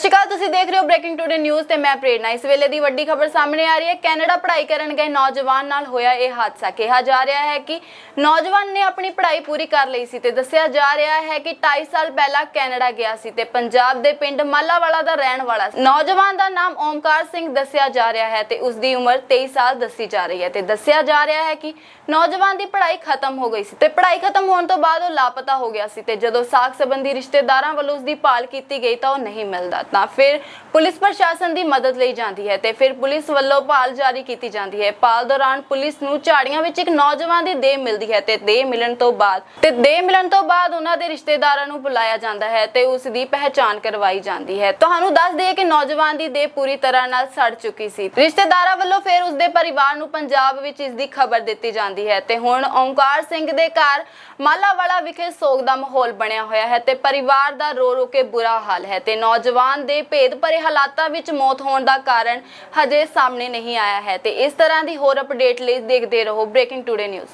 ਸਤਿ ਸ਼੍ਰੀ ਅਕਾਲ ਤੁਸੀਂ ਦੇਖ ਰਹੇ ਹੋ ਬ੍ਰੇਕਿੰਗ ਟੂਡੇ ਨਿਊਜ਼ ਤੇ ਮੈਂ ਪ੍ਰੇਰਨਾ। ਇਸ ਵੇਲੇ ਦੀ ਵੱਡੀ ਖਬਰ ਸਾਹਮਣੇ ਆ ਰਹੀ ਹੈ। ਕੈਨੇਡਾ ਪੜ੍ਹਾਈ ਕਰਨ ਗਏ ਨੌਜਵਾਨ ਨਾਲ ਹੋਇਆ ਇਹ ਹਾਦਸਾ। ਕਿਹਾ ਜਾ ਰਿਹਾ ਹੈ ਕਿ ਨੌਜਵਾਨ ਨੇ ਆਪਣੀ ਪੜ੍ਹਾਈ ਪੂਰੀ ਕਰ ਲਈ ਸੀ ਤੇ ਦੱਸਿਆ ਜਾ ਰਿਹਾ ਹੈ ਕਿ 2.5 ਸਾਲ ਪਹਿਲਾਂ ਕੈਨੇਡਾ ਗਿਆ ਸੀ ਤੇ ਪੰਜਾਬ ਦੇ ਪਿੰਡ ਮਾਲਾਵਾਲਾ ਦਾ ਰਹਿਣ ਵਾਲਾ ਸੀ। ਨੌਜਵਾਨ ਦਾ ਨਾਮ ਓਮਕਾਰ ਸਿੰਘ ਦੱਸਿਆ ਜਾ ਰਿਹਾ ਹੈ ਤੇ ਉਸ ਦੀ ਉਮਰ 23 ਸਾਲ ਦੱਸੀ ਜਾ ਰਹੀ ਹੈ ਤੇ ਦੱਸਿਆ ਜਾ ਰਿਹਾ ਹੈ ਕਿ ਨੌਜਵਾਨ ਦੀ ਪੜ੍ਹਾਈ ਖਤਮ ਹੋ ਗਈ ਸੀ ਤੇ ਪੜ੍ਹਾਈ ਖਤਮ ਹੋਣ ਤੋਂ ਬਾਅਦ ਉਹ ਲਾਪਤਾ ਹੋ ਗਿਆ ਸੀ ਤੇ ਜਦੋਂ ਸਾਖ ਸੰਬੰਧੀ ਰਿਸ਼ਤੇਦਾਰਾਂ ਵੱਲੋਂ ਉਸ ਦੀ ਭਾਲ ਕੀਤੀ ਗਈ ਤਾਂ ਉਹ ਨਹੀਂ ਮਿਲਦਾ ਤਾਂ ਫਿਰ ਪੁਲਿਸ ਪ੍ਰਸ਼ਾਸਨ ਦੀ ਮਦਦ ਲਈ ਜਾਂਦੀ ਹੈ ਤੇ ਫਿਰ ਪੁਲਿਸ ਵੱਲੋਂ ਭਾਲ ਜਾਰੀ ਕੀਤੀ ਜਾਂਦੀ ਹੈ। ਭਾਲ ਦੌਰਾਨ ਪੁਲਿਸ ਨੂੰ ਝਾੜੀਆਂ ਵਿੱਚ ਇੱਕ ਨੌਜਵਾਨ ਦੀ ਦੇਹ ਮਿਲਦੀ ਹੈ ਤੇ ਦੇਹ ਮਿਲਣ ਤੋਂ ਬਾਅਦ ਤੇ ਦੇਹ ਮਿਲਣ ਤੋਂ ਬਾਅਦ ਉਹਨਾਂ ਦੇ ਰਿਸ਼ਤੇਦਾਰਾਂ ਨੂੰ ਬੁਲਾਇਆ ਜਾਂਦਾ ਹੈ ਤੇ ਉਸ ਦੀ ਪਹਿਚਾਣ ਕਰਵਾਈ ਜਾਂਦੀ ਹੈ। ਤੁਹਾਨੂੰ ਦੱਸ ਦਈਏ ਕਿ ਨੌਜਵਾਨ ਦੀ ਦੇਹ ਪੂਰੀ ਤਰ੍ਹਾਂ ਨਾਲ ਸੜ ਚੁੱਕੀ ਸੀ। ਰਿਸ਼ਤੇਦਾਰਾਂ ਵੱਲੋਂ ਫਿਰ ਉਸ ਦੇ ਪਰਿਵਾਰ ਨੂੰ ਪੰਜਾਬ ਵਿੱਚ ਇਸ ਦੀ ਖਬਰ ਦਿੱਤੀ ਜਾਂਦੀ ਹੈ ਤੇ ਹੁਣ ਓਮਕਾਰ ਸਿੰਘ ਦੇ ਘਰ ਮਾਲਾਵਾਲਾ ਵਿਖੇ ਸੋਗ ਦਾ ਮਾਹੌਲ ਬਣਿਆ ਹੋਇਆ ਹੈ ਤੇ ਪਰਿਵਾਰ ਦਾ ਰੋ ਰੋ ਕੇ ਬੁਰਾ ਹਾਲ ਹੈ ਤੇ ਨੌਜਵਾਨ ਦੇ ਭੇਦ ਭਰੇ ਹਾਲਾਤਾਂ ਵਿੱਚ ਮੌਤ ਹੋਣ ਦਾ ਕਾਰਨ ਹਜੇ ਸਾਹਮਣੇ ਨਹੀਂ ਆਇਆ ਹੈ ਤੇ ਇਸ ਤਰ੍ਹਾਂ ਦੀ ਹੋਰ ਅਪਡੇਟ ਲਈ ਦੇਖਦੇ ਰਹੋ ਬ੍ਰੇਕਿੰਗ ਟੂਡੇ ਨਿਊਜ਼।